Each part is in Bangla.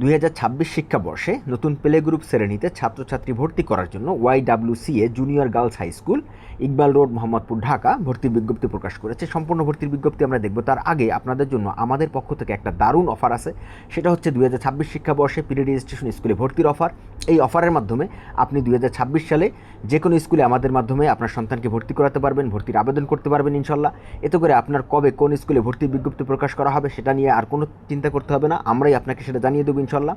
দুই হাজার ছাব্বিশ শিক্ষাবর্ষে নতুন প্লে গ্রুপ শ্রেণীতে ছাত্রছাত্রী ভর্তি করার জন্য YWCA junior girls high school Iqbal road Mohammadpur Dhaka ভর্তির বিজ্ঞপ্তি প্রকাশ করেছে। সম্পূর্ণ ভর্তির বিজ্ঞপ্তি আমরা দেখব তার আগে আপনাদের জন্য আমাদের পক্ষ থেকে একটা দারুণ অফার আছে। সেটা হচ্ছে দুই হাজার ছাব্বিশ শিক্ষাবর্ষে প্রি রেজিস্ট্রেশন স্কুলে ভর্তির অফার এই অফারের মাধ্যমে আপনি দুই হাজার ছাব্বিশ সালে যে কোনো স্কুলে আমাদের মাধ্যমে আপনার সন্তানকে ভর্তি করাতে পারবেন, ভর্তির আবেদন করতে পারবেন ইনশাল্লাহ। এতে করে আপনার কবে কোন স্কুলে ভর্তির বিজ্ঞপ্তি প্রকাশ করা হবে সেটা নিয়ে আর কোনো চিন্তা করতে হবে না, আমরাই আপনাকে সেটা জানিয়ে দেবো ইনশাল্লাহ।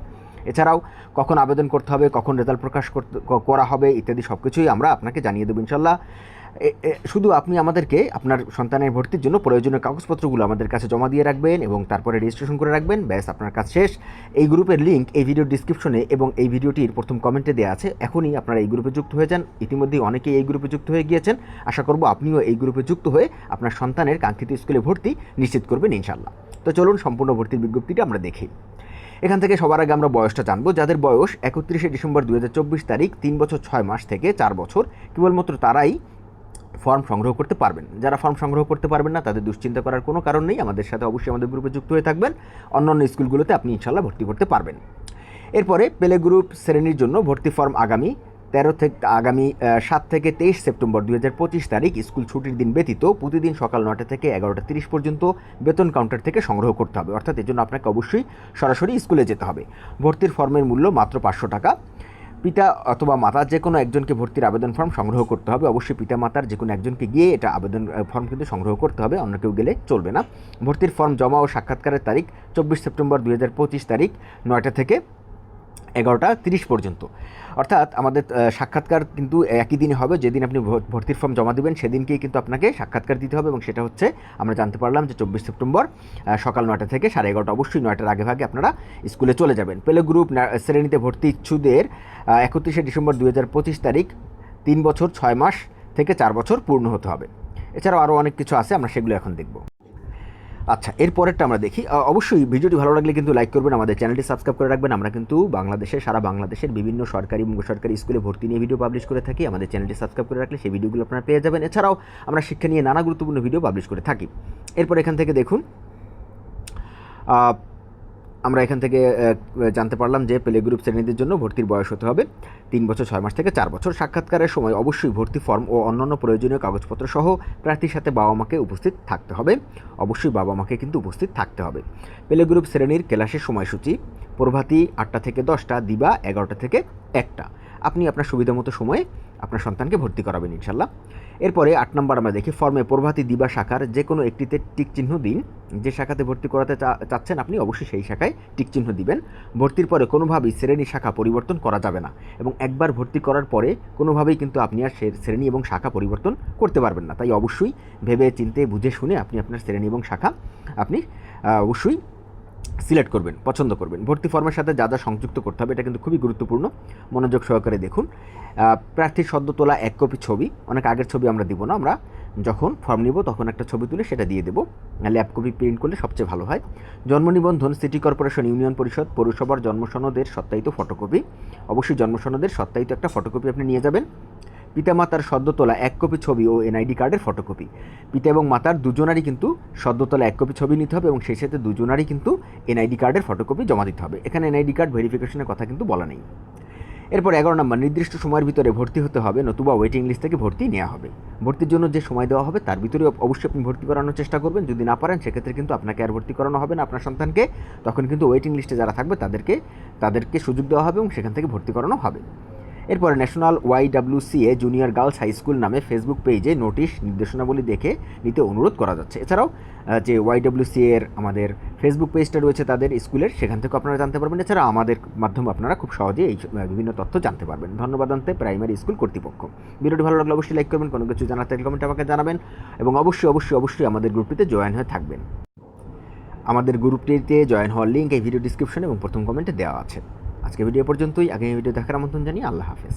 এছাড়াও কখন আবেদন করতে হবে, কখন রেজাল্ট প্রকাশ করতে করা হবে ইত্যাদি সব কিছুই আমরা আপনাকে জানিয়ে দেবো ইনশাল্লাহ। শুধু আপনি আমাদেরকে আপনার সন্তানের ভর্তির জন্য প্রয়োজনীয় কাগজপত্রগুলো আমাদের কাছে জমা দিয়ে রাখবেন এবং তারপরে রেজিস্ট্রেশন করে রাখবেন। ব্যাস, আপনার কাজ শেষ। এই গ্রুপের লিঙ্ক এই ভিডিওর ডিসক্রিপশনে এবং এই ভিডিওটির প্রথম কমেন্টে দেওয়া আছে। এখনই আপনারা এই গ্রুপে যুক্ত হয়ে যান। ইতিমধ্যেই অনেকেই এই গ্রুপে যুক্ত হয়ে গিয়েছেন। আশা করব আপনিও এই গ্রুপে যুক্ত হয়ে আপনার সন্তানের কাঙ্ক্ষিত স্কুলে ভর্তি নিশ্চিত করবেন ইনশাল্লাহ তো চলুন সম্পূর্ণ ভর্তির বিজ্ঞপ্তিটা আমরা দেখি। এখান থেকে সবার আগে আমরা বয়সটা জানব। যাদের বয়স একত্রিশে ডিসেম্বর দু হাজার চব্বিশ তারিখ, তিন বছর ছয় মাস থেকে চার বছর। কেবলমাত্র তারাই ফর্ম সংগ্রহ করতে পারবেন। যারা ফর্ম সংগ্রহ করতে পারবেন না, তাদের দুশ্চিন্তা করার কোনো কারণ নেই। আমাদের সাথে অবশ্যই আমাদের গ্রুপে যুক্ত হয়ে থাকবেন। অন্যান্য স্কুলগুলোতে আপনি ইনশাল্লাহ ভর্তি করতে পারবেন। এরপরে পেলে গ্রুপ শ্রেণির জন্য ভর্তি ফর্ম আগামী তেরো থেকে, আগামী সাত থেকে তেইশ সেপ্টেম্বর দুই হাজার পঁচিশ তারিখ স্কুল ছুটির দিন ব্যতীত প্রতিদিন সকাল নটা থেকে এগারোটা তিরিশ পর্যন্ত বেতন কাউন্টার থেকে সংগ্রহ করতে হবে। অর্থাৎ এর জন্য আপনাকে অবশ্যই সরাসরি স্কুলে যেতে হবে। ভর্তির ফর্মের মূল্য মাত্র পাঁচশো টাকা। পিতা অথবা মাতার যে কোনো একজনকে ভর্তির আবেদন ফর্ম সংগ্রহ করতে হবে। অবশ্যই পিতা মাতার যে কোনো একজনকে গিয়ে এটা আবেদন ফর্ম কিন্তু সংগ্রহ করতে হবে। অন্য কেউ গেলে চলবে না। ভর্তির ফর্ম জমা ও সাক্ষাৎকারের তারিখ চব্বিশ সেপ্টেম্বর দু হাজার পঁচিশ তারিখ নয়টা থেকে এগারোটা তিরিশ পর্যন্ত। অর্থাৎ আমাদের সাক্ষাৎকার কিন্তু একই দিনে হবে। যেদিন আপনি ভর্তির ফর্ম জমা দেবেন, সেদিনকেই কিন্তু আপনাকে সাক্ষাৎকার দিতে হবে এবং সেটা হচ্ছে আমরা জানতে পারলাম যে চব্বিশ সেপ্টেম্বর সকাল নয়টা থেকে সাড়ে এগারোটা, অবশ্যই নয়টার আগে ভাগে আপনারা স্কুলে চলে যাবেন। পেলে গ্রুপ শ্রেণীতে ভর্তি ইচ্ছুদের একত্রিশে ডিসেম্বর দুই হাজার পঁচিশ তারিখ, তিন বছর, ছয় মাস থেকে চার বছর পূর্ণ হতে হবে। এছাড়াও আরও অনেক কিছু আছে, আমরা সেগুলো এখন দেখব। আচ্ছা এর পরেরটা আমরা দেখি। অবশ্যই ভিডিওটি ভালো লাগলে কিন্তু লাইক করবেন, আমাদের চ্যানেলটি সাবস্ক্রাইব করে রাখবেন। আমরা কিন্তু বাংলাদেশের সারা বাংলাদেশের বিভিন্ন সরকারি এবং বেসরকারি স্কুলে ভর্তি নিয়ে ভিডিও পাবলিশ করে থাকি। আমাদের চ্যানেলটি সাবস্ক্রাইব করে রাখলে সেই ভিডিওগুলো আপনারা পেয়ে যাবেন। এছাড়াও আমরা শিক্ষা নিয়ে নানা গুরুত্বপূর্ণ ভিডিও পাবলিশ করে থাকি। এরপর এখান থেকে দেখুন আমরা এখান থেকে জানতে পারলাম যে প্লে গ্রুপ শ্রেণীদের জন্য ভর্তির বয়স হতে হবে। তিন বছর, ছয় মাস থেকে চার বছর সাক্ষাৎকারের সময় অবশ্যই ভর্তি ফর্ম ও অন্যান্য প্রয়োজনীয় কাগজপত্র সহ প্রার্থীর সাথে বাবা মাকে উপস্থিত থাকতে হবে। অবশ্যই বাবা মাকে কিন্তু উপস্থিত থাকতে হবে। প্লে গ্রুপ শ্রেণির ক্লাসের সময়সূচি, প্রভাতী আটটা থেকে দশটা, দিবা এগারোটা থেকে একটা। আপনি আপনার সুবিধা মতো সময়ে আপনার সন্তানকে ভর্তি করাবেন ইনশাল্লাহ। এরপরে আট নম্বর আমরা দেখি, ফর্মে প্রভাতী দিবা শাখার যে কোনো একটিতে টিক চিহ্ন দিন। যে শাখাতে ভর্তি করাতে চাচ্ছেন আপনি অবশ্যই সেই শাখায় টিক চিহ্ন দিবেন। ভর্তির পরে কোনোভাবেই শ্রেণি শাখা পরিবর্তন করা যাবে না এবং একবার ভর্তি করার পরে কোনোভাবেই কিন্তু আপনি আর শ্রেণি এবং শাখা পরিবর্তন করতে পারবেন না। তাই অবশ্যই ভেবে চিন্তে বুঝে শুনে আপনি আপনার শ্রেণি এবং শাখা আপনি অবশ্যই সিলেক্ট করবেন, পছন্দ করবেন। ভর্তি ফর্মের সাথে যা যা সংযুক্ত করতে হবে, এটা কিন্তু খুবই গুরুত্বপূর্ণ। মনোযোগ সহকারে দেখুন। প্রার্থীর সদ্য তোলা এক কপি ছবি, অনেক আগের ছবি আমরা দিব না আমরা। যখন ফর্ম নিব, তখন একটা ছবি তুলে সেটা দিয়ে দেবো। ল্যাব কপি প্রিন্ট করলে সবচেয়ে ভালো হয়। জন্ম নিবন্ধন, সিটি কর্পোরেশন ইউনিয়ন পরিষদ, পৌরসভার জন্মসনদের সত্যায়িত ফটোকপি। অবশ্যই জন্মসনদের সত্যায়িত একটা ফটোকপি আপনি নিয়ে যাবেন। পিতামাতার সদ্য তোলা এক কপি ছবি ও এনআইডি কার্ডের ফটোকপি। পিতা এবং মাতার দুজনারই কিন্তু সদ্য তোলা এক কপি ছবি নিতে হবে এবং সেই সাথে দুজনারই কিন্তু এনআইডি কার্ডের ফটোকপি জমা দিতে হবে। এখানে এনআইডি কার্ড ভেরিফিকেশনের কথা কিন্তু বলা নেই। এরপর এগারো নম্বর, নির্দিষ্ট সময়ের ভিতরে ভর্তি হতে হবে, নতুবা ওয়েটিং লিস্ট থেকে ভর্তি নেওয়া হবে। ভর্তির জন্য যে সময় দেওয়া হবে তার ভিতরে অবশ্যই আপনি ভর্তি করানোর চেষ্টা করবেন। যদি না পারেন, সেক্ষেত্রে কিন্তু আপনাকে আর ভর্তি করানো হবে না। আপনার সন্তানকে তখন কিন্তু ওয়েটিং লিস্টে যারা থাকবে তাদেরকে তাদেরকে সুযোগ দেওয়া হবে এবং সেখান থেকে ভর্তি করানো হবে। এরপরে national YWCA junior girls high school নামে ফেসবুক পেজে নোটিশ নির্দেশনাবলী দেখে নিতে অনুরোধ করা যাচ্ছে। এছাড়াও যে ওয়াইডাব্লিউসি এর আমাদের ফেসবুক পেজটা রয়েছে তাদের স্কুলের, সেখান থেকে আপনারা জানতে পারবেন। এছাড়া আমাদের মাধ্যমে আপনারা খুব সহজেই এই বিভিন্ন তথ্য জানতে পারবেন। ধন্যবাদ আনতে প্রাইমারি স্কুল কর্তৃপক্ষ। ভিডিওটি ভালো লাগলে অবশ্যই লাইক করবেন, কোনো কিছু জানাতে কমেন্ট আমাকে জানাবেন এবং অবশ্যই অবশ্যই অবশ্যই আমাদের গ্রুপটিতে জয়েন হয়ে থাকবেন। আমাদের গ্রুপটিতে জয়েন হওয়ার লিঙ্ক এই ভিডিও ডিসক্রিপশনে এবং প্রথম কমেন্টে দেওয়া আছে। আজকে ভিডিও পর্যন্তই। আগামী ভিডিও দেখার আমন্ত্রণ জানিয়ে আল্লাহ হাফেজ।